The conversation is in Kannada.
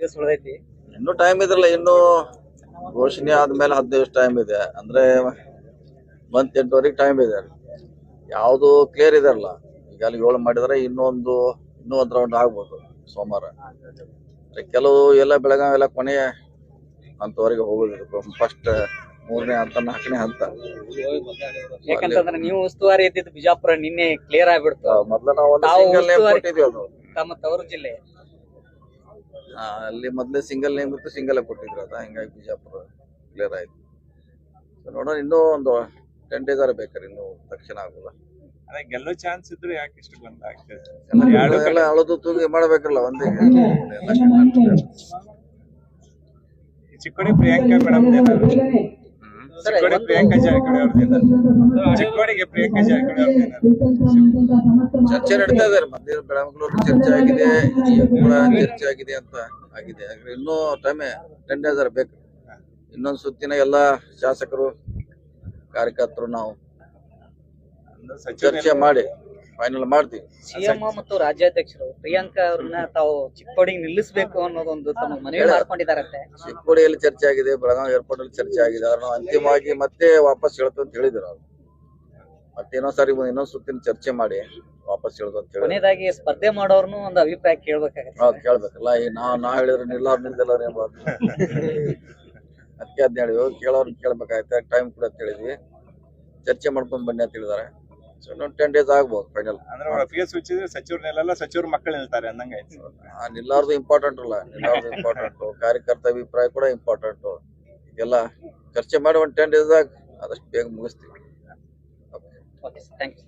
ದಿವಸ ಉಳಿದೈತಿ ಇನ್ನು ಟೈಮ್ ಇದ್ರಲ್ಲ ಇನ್ನು ಘೋಷಣೆ ಆದ್ಮೇಲೆ ಹತ್ತು ದಿವಸ ಟೈಮ್ ಇದೆ. ಅಂದ್ರೆ ಮಂತ್ ಎಂಟುವರೆಗೆ ಟೈಮ್ ಇದೆ ಯಾವುದು ಕ್ಲಿಯರ್ ಇದೆಲ್ಲ ಈಗ ಅಲ್ಲಿ ಏಳು ಮಾಡಿದ್ರೆ ಇನ್ನೊಂದು ಇನ್ನೂ ಒಂದು ರೌಂಡ್ ಆಗ್ಬೋದು ಸೋಮವಾರ. ಅಂದ್ರೆ ಕೆಲವು ಎಲ್ಲ ಬೆಳಗಾವಿ ಎಲ್ಲ ಕೊನೆಯ ಹಂತವರೆಗೆ ಹೋಗೋದು ಫಸ್ಟ್ ಮೂರನೇ ಹಂತ ನಾಲ್ಕನೇ ಹಂತ. ಯಾಕಂತಂದ್ರೆ ನೀವು ಉಸ್ತುವಾರಿ ಇದ್ದಿದ್ದು ಬಿಜಾಪುರ ನಿನ್ನೆ ಕ್ಲಿಯರ್ ಆಗ್ಬಿಡ್ತು. ಮೊದಲ ನಾವು ಒಂದು ತಾವು ಸಿಂಗಲ್ ನೇಮ್ ಕೊಟ್ಟಿದ್ವಿ ಅದು. ತಮ್ಮ ತವರು ಜಿಲ್ಲೆ. ಅಲ್ಲಿ ಮೊದ್ಲೇ ಸಿಂಗಲ್ ನೇಮ್ ಇತ್ತು ಸಿಂಗಲ್ ಕೊಟ್ಟಿದ್ರು ಅದ. ಹಿಂಗಾಗಿ ಬಿಜಾಪುರ ಕ್ಲಿಯರ್ ಆಯ್ತು. ನೋಡೋಣ ಇನ್ನೂ ಒಂದು ಟೆನ್ ಡೇಸ್ ಆರ ಬೇಕಾರೆ ಇನ್ನು ತಕ್ಷಣ ಆಗೋಲ್ಲ. ಗೆಲ್ಲೋ ಚಾನ್ಸ್ ಇದ್ರು ಯಾಕೆ ಇಷ್ಟು ಬಂದ ಆಗ್ತದೆ? ಎಲ್ಲ. ಅಳದು ತೂಗಿ ಮಾಡಬೇಕಲ್ಲ ಒಂದೇ ಚಿಕ್ಕೋಡಿ ಪ್ರಿಯಾಂಕಾ ಮೇಡಮ್ ಚಿಕ್ಕೋಡಿ ಪ್ರಿಯಾಂಕಾ ಜಾರಕಿಹೊಳಿ ಅವ್ರದ್ದು ಚಿಕ್ಕೋಡಿಗೆ ಪ್ರಿಯಾಂಕಾ ಜಾರಕಿಹೊಳಿ ಅವ್ರದ್ದು ಚರ್ಚೆ ನಡೀತಾ ಇದಾರೆ ಮಂದಿರ ಬೆಳಮಗಳೂರು ಚರ್ಚೆ ಆಗಿದೆ ಕೂಡ ಚರ್ಚೆ ಆಗಿದೆ ಅಂತ ಆಗಿದೆ. ಆದ್ರೆ ಇನ್ನೂ ಟೈಮ್ ಟೆನ್ ಡೇಸ್ ಬೇಕು. ಇನ್ನೊಂದು ಸುತ್ತಿನ ಎಲ್ಲಾ ಶಾಸಕರು ಕಾರ್ಯಕರ್ತರು ನಾವು ಚರ್ಚೆ ಮಾಡಿ. ಫೈನಲ್ ಮಾಡ್ತೀವಿ. ಸಿಎಂ ಮತ್ತು ರಾಜ್ಯಾಧ್ಯಕ್ಷರು ಪ್ರಿಯಾಂಕಾ ಅವ್ರನ್ನ ತಾವು ಚಿಕ್ಕೋಡಿಗೆ ನಿಲ್ಲಿಸಬೇಕು ಅನ್ನೋದೊಂದು ತಮ್ಮ ಮನವಿ ಮಾಡ್ಕೊಂಡಿದ್ದಾರಂತೆ. ಮಾಡ್ಕೊಂಡಿದಾರಂತೆ ಚಿಕ್ಕೋಡಿಯಲ್ಲಿ ಚರ್ಚೆ ಆಗಿದೆ ಬೆಳಗಾವಿ ಏರ್ಪೋರ್ಟ್ ಅಲ್ಲಿ ಚರ್ಚೆ ಆಗಿದೆ ಅದನ್ನು ಅಂತಿಮವಾಗಿ ಮತ್ತೆ ವಾಪಸ್ ಹೇಳ್ತು ಅಂತ ಹೇಳಿದ್ರು ಅವ್ರು. ಮತ್ತೆ ಸರಿ ಇನ್ನೊಂದು ಸುತ್ತಿನ ಚರ್ಚೆ ಮಾಡಿ ವಾಪಸ್ ಹೇಳ್ದು ಅಂತ ಹೇಳಿ ಕೊನೆಯದಾಗಿ ಸ್ಪರ್ಧೆ ಮಾಡೋರ್ನು ಒಂದು ಅಭಿಪ್ರಾಯ ಕೇಳ್ಬೇಕಾಗತ್ತೆ. ಹೌದು ಕೇಳ್ಬೇಕಲ್ಲ ಈ ನಾ ನಾ ಹೇಳಿದ್ರೆ ನಿಲ್ಲ ನಿಲ್ದಿಲ್ಲ ಎಂಬ ಅದಕ್ಕೆ ಅದ್ನ ಹೇಳಿದ್ವಿ ಕೇಳೋರ್ನ ಕೇಳ್ಬೇಕಾಯ್ತು ಟೈಮ್ ಕೂಡ ಅಂತ ಹೇಳಿದ್ವಿ. ಚರ್ಚೆ ಮಾಡ್ಕೊಂಡ್ ಬನ್ನಿ ಅಂತ ಹೇಳಿದಾರೆ ಇನ್ನೊಂದು ಟೆನ್ ಡೇಸ್ ಆಗ್ಬೋದು ಫೈನಲ್ ಅಂದ್ರೆ ಅವ್ರ ಫೇಸ್ ಹುಚ್ಚಿದ್ರೆ ಸಚಿವರು ನಿಲ್ಲಲ್ಲ ಸಚಿವರು ಮಕ್ಕಳು ನಿಲ್ತಾರೆ ಅಂದಂಗ ಆಯ್ತು. ನಿಲ್ಲಾರ್ದು ಇಂಪಾರ್ಟೆಂಟ್ ಅಲ್ಲ ನಿಲ್ಲಾರ್ದು ಇಂಪಾರ್ಟೆಂಟ್ ಕಾರ್ಯಕರ್ತ ಅಭಿಪ್ರಾಯ ಕೂಡ ಇಂಪಾರ್ಟೆಂಟ್ ಎಲ್ಲ ಚರ್ಚೆ ಮಾಡಿ ಒಂದು ಟೆನ್ ಡೇಸ್ದಾಗ ಆದಷ್ಟು ಬೇಗ ಮುಗಿಸ್ತೀವಿ. Okay thank you